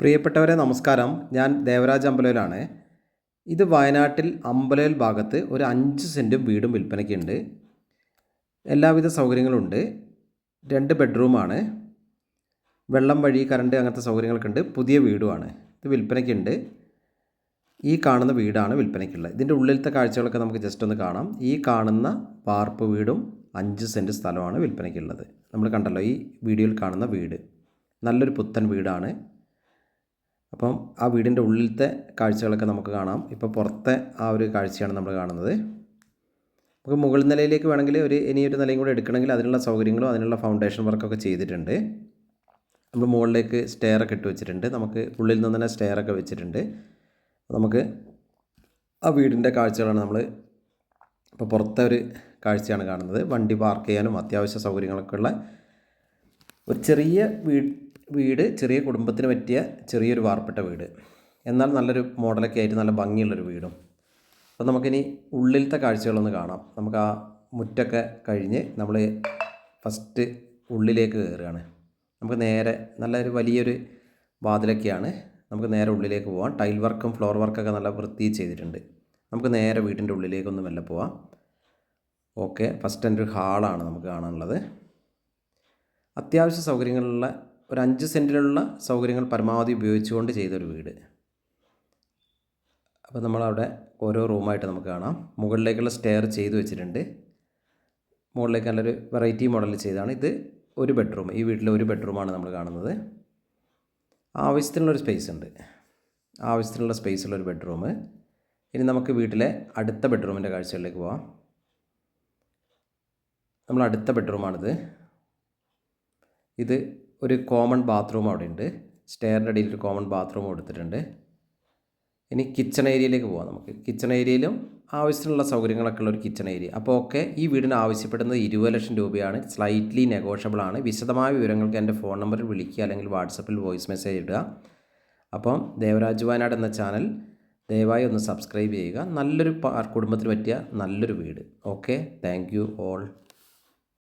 പ്രിയപ്പെട്ടവരെ നമസ്കാരം. ഞാൻ ദേവരാജ് അമ്പലയിലാണ് ഇത് വയനാട്ടിൽ അമ്പലയിൽ ഭാഗത്ത് ഒരു അഞ്ച് സെന്റും വീടും വിൽപ്പനയ്ക്കുണ്ട്. എല്ലാവിധ സൗകര്യങ്ങളുണ്ട്. രണ്ട് ബെഡ്റൂമാണ്. വെള്ളം വഴി കറണ്ട് അങ്ങനത്തെ സൗകര്യങ്ങളൊക്കെ ഉണ്ട് പുതിയ വീടുമാണ്. ഇത് വിൽപ്പനയ്ക്കുണ്ട്. ഈ കാണുന്ന വീടാണ് വിൽപ്പനയ്ക്കുള്ളത്. ഇതിന്റെ ഉള്ളിലത്തെ കാഴ്ചകളൊക്കെ നമുക്ക് ജസ്റ്റ് ഒന്ന് കാണാം. ഈ കാണുന്ന വാർപ്പ് വീടും അഞ്ച് സെന്റ് സ്ഥലമാണ് വിൽപ്പനയ്ക്കുള്ളത്. നമ്മൾ കണ്ടല്ലോ ഈ വീഡിയോയിൽ കാണുന്ന വീട്. നല്ലൊരു പുത്തൻ വീടാണ്. അപ്പം ആ വീടിന്റെ ഉള്ളിലത്തെ കാഴ്ചകളൊക്കെ നമുക്ക് കാണാം. ഇപ്പോൾ പുറത്തെ ആ ഒരു കാഴ്ചയാണ് നമ്മൾ കാണുന്നത്. നമുക്ക് മുകൾ നിലയിലേക്ക് വേണമെങ്കിൽ ഒരു ഇനിയൊരു നിലയും കൂടെ എടുക്കണമെങ്കിൽ അതിനുള്ള സൗകര്യങ്ങളും അതിനുള്ള ഫൗണ്ടേഷൻ വർക്കൊക്കെ ചെയ്തിട്ടുണ്ട്. നമ്മൾ മുകളിലേക്ക് സ്റ്റെയർ ഒക്കെ ഇട്ട് വെച്ചിട്ടുണ്ട്. നമുക്ക് ഉള്ളിൽ നിന്ന് തന്നെ സ്റ്റെയർ ഒക്കെ വെച്ചിട്ടുണ്ട്. നമുക്ക് ആ വീടിന്റെ കാഴ്ചകളാണ് നമ്മൾ ഇപ്പോൾ പുറത്തെ ഒരു കാഴ്ചയാണ് കാണുന്നത്. വണ്ടി പാർക്ക് ചെയ്യാനും അത്യാവശ്യ സൗകര്യങ്ങളൊക്കെ ഉള്ള ഒരു ചെറിയ വീട് വീട് ചെറിയ കുടുംബത്തിന് പറ്റിയ ചെറിയൊരു വാർപ്പിട്ട വീട്. എന്നാൽ നല്ലൊരു മോഡലൊക്കെ ആയിട്ട് നല്ല ഭംഗിയുള്ളൊരു വീടും. അപ്പോൾ നമുക്കിനി ഉള്ളിലത്തെ കാഴ്ചകളൊന്ന് കാണാം. നമുക്ക് ആ മുറ്റൊക്കെ കഴിഞ്ഞ് നമ്മൾ ഫസ്റ്റ് ഉള്ളിലേക്ക് കയറുകയാണ്. നമുക്ക് നേരെ നല്ലൊരു വലിയൊരു വാതിലൊക്കെയാണ്. നമുക്ക് നേരെ ഉള്ളിലേക്ക് പോകാം ടൈൽ വർക്കും ഫ്ലോർ വർക്കൊക്കെ നല്ല വൃത്തി ചെയ്തിട്ടുണ്ട്. നമുക്ക് നേരെ വീടിന്റെ ഉള്ളിലേക്കൊന്ന് മെല്ലെ പോവാം. ഓക്കെ. ഫസ്റ്റ് എന്റെ ഒരു ഹാളാണ് നമുക്ക് കാണാനുള്ളത്. അത്യാവശ്യ സൗകര്യങ്ങളുള്ള ഒരു അഞ്ച് സെന്റിലുള്ള സൗകര്യങ്ങൾ പരമാവധി ഉപയോഗിച്ചുകൊണ്ട് ചെയ്തൊരു വീട്. അപ്പോൾ നമ്മളവിടെ ഓരോ റൂമായിട്ട് നമുക്ക് കാണാം. മുകളിലേക്കുള്ള സ്റ്റെയർ ചെയ്തു വെച്ചിട്ടുണ്ട്. മുകളിലേക്ക് നല്ലൊരു വെറൈറ്റി മോഡൽ ചെയ്താണ്. ഇത് ഒരു ബെഡ്റൂം. ഈ വീട്ടിലെ ഒരു ബെഡ്റൂമാണ് നമ്മൾ കാണുന്നത്. ആവശ്യത്തിനുള്ളൊരു സ്പേസ് ഉണ്ട്. ആവശ്യത്തിനുള്ള സ്പേസുള്ള ഒരു ബെഡ്റൂം. ഇനി നമുക്ക് വീട്ടിലെ അടുത്ത ബെഡ്റൂമിന്റെ കാഴ്ചകളിലേക്ക് പോവാം. നമ്മൾ അടുത്ത ബെഡ്റൂമാണിത്. ഇത് ഒരു കോമൺ ബാത്റൂം അവിടെ ഉണ്ട്. സ്റ്റെയറിന്റെ അടിയിൽ ഒരു കോമൺ ബാത്റൂം കൊടുത്തിട്ടുണ്ട്. ഇനി കിച്ചൺ ഏരിയയിലേക്ക് പോകാം നമുക്ക്. കിച്ചൺ ഏരിയയിലും ആവശ്യത്തിനുള്ള സൗകര്യങ്ങളൊക്കെ ഉള്ള ഒരു കിച്ചൺ ഏരിയ അപ്പോൾ ഒക്കെ ഈ വീടിന് ആവശ്യപ്പെടുന്നത് ഇരുപത് ലക്ഷം രൂപയാണ്. സ്ലൈറ്റ്ലി നെഗോഷ്യബിൾ ആണ്. വിശദമായ വിവരങ്ങൾക്ക് എന്റെ ഫോൺ നമ്പറിൽ വിളിക്കുക അല്ലെങ്കിൽ വാട്സപ്പിൽ വോയിസ് മെസ്സേജ് ഇടുക. അപ്പം ദേവരാജ് വയനാട് എന്ന ചാനൽ ദയവായി ഒന്ന് സബ്സ്ക്രൈബ് ചെയ്യുക. നല്ലൊരു കുടുംബത്തിന് പറ്റിയ നല്ലൊരു വീട്. Okay thank you all